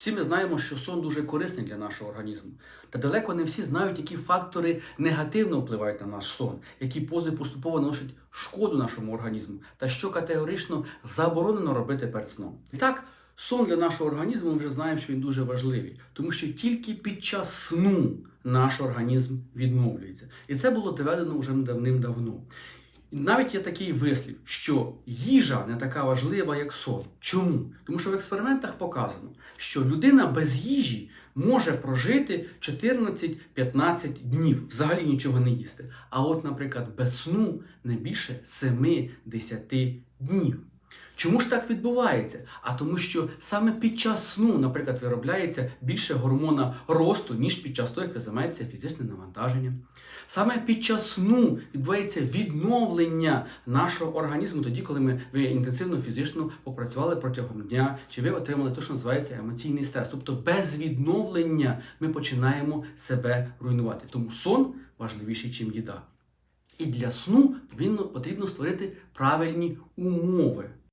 Всі ми знаємо, що сон дуже корисний для нашого організму. Та далеко не всі знають, які фактори негативно впливають на наш сон, які пози поступово наносять шкоду нашому організму, та що категорично заборонено робити перед сном. І так, сон для нашого організму ми вже знаємо, що він дуже важливий, тому що тільки під час сну наш організм відновлюється. І це було доведено вже давним-давно. Навіть є такий вислів, що їжа не така важлива, як сон. Чому? Тому що в експериментах показано, що людина без їжі може прожити 14-15 днів, взагалі нічого не їсти. А от, наприклад, без сну не більше 7-10 днів. Чому ж так відбувається? А тому, що саме під час сну, наприклад, виробляється більше гормона росту, ніж під час того, як ви займаєтеся фізичним навантаженням. Саме під час сну відбувається відновлення нашого організму, тоді, коли ми ви інтенсивно фізично попрацювали протягом дня, чи ви отримали те, що називається емоційний стрес. Тобто без відновлення ми починаємо себе руйнувати. Тому сон важливіший, ніж їда. І для сну потрібно створити правильні умови.